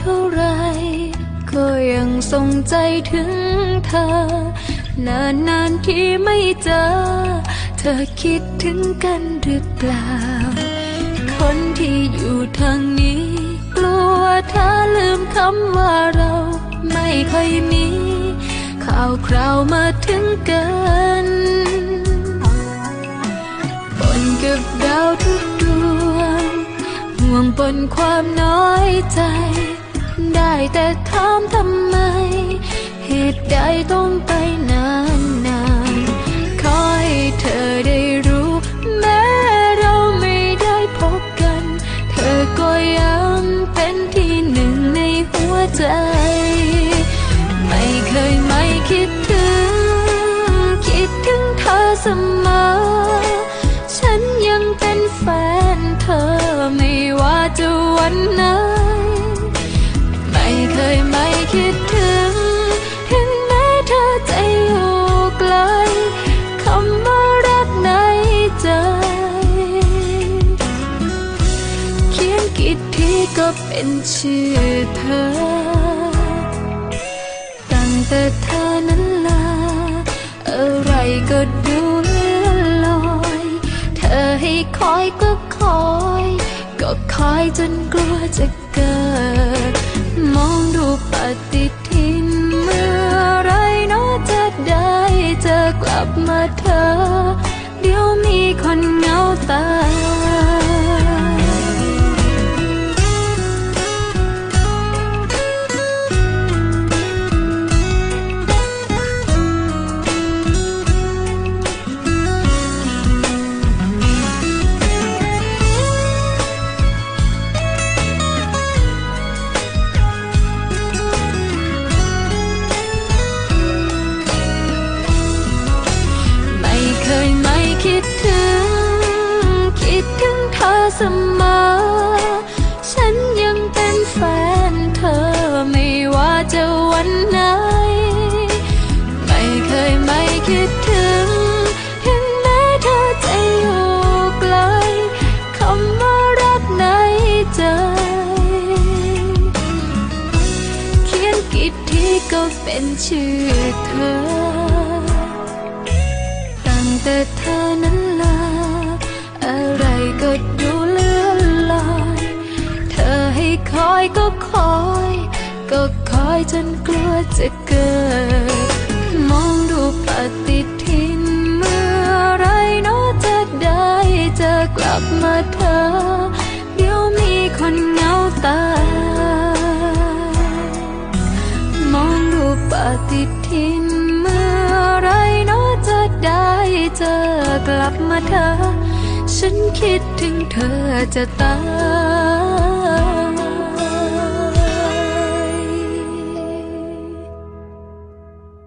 เท่าไร ก็ยังทรงใจถึงเธอ นานนานที่ไม่เจอ เธอคิดถึงกันหรือเปล่า คนที่อยู่ทางนี้ กลัวเธอลืมคำว่าเราไม่ค่อยมี ข่าวคราวมาถึงกันปนกับดาวทุกดวงห่วงปนความน้อยใจ ได้แต่ถามทำไม เหตุใดต้องไปนานนานๆขอให้เธอได้รู้ แม้เราไม่ได้พบกัน เธอก็ยังเป็นที่หนึ่งในหัวใจ ไม่เคยไม่คิดถึง คิดถึงเธอเสมอ ฉันยังเป็นแฟนเธอไม่ว่าจะวันไหน คิดถึง ถึงแม้เธอจะอยู่ไกลคำว่ารักในใจ เขียนกี่ทีก็เป็นชื่อเธอ ตั้งแต่เธอนั้นลา อะไรก็ดูเลื่อนลอย เธอให้คอยก็คอย ก็คอยจนกลัวจะเกิด เธอ เดี๋ยวมีคนเหงาตาย เสมอ ฉันยังเป็นแฟนเธอไม่ว่าจะวันไหน ไม่เคยไม่คิดถึงถึงแม้เธอจะอยู่ไกลคำว่ารักในใจ เขียนกี่ทีก็เป็นชื่อเธอ คอยก็คอย ก็คอยจนกลัวจะเกิด มองดูปฏิทินเมื่อไรเนาะจะได้เจอกลับมาเธอ เดี๋ยวมีคนเหงาตายมองดูปฏิทินเมื่อไรเนาะจะได้เจอกลับมาเธอ ฉันคิดถึงเธอจะตาย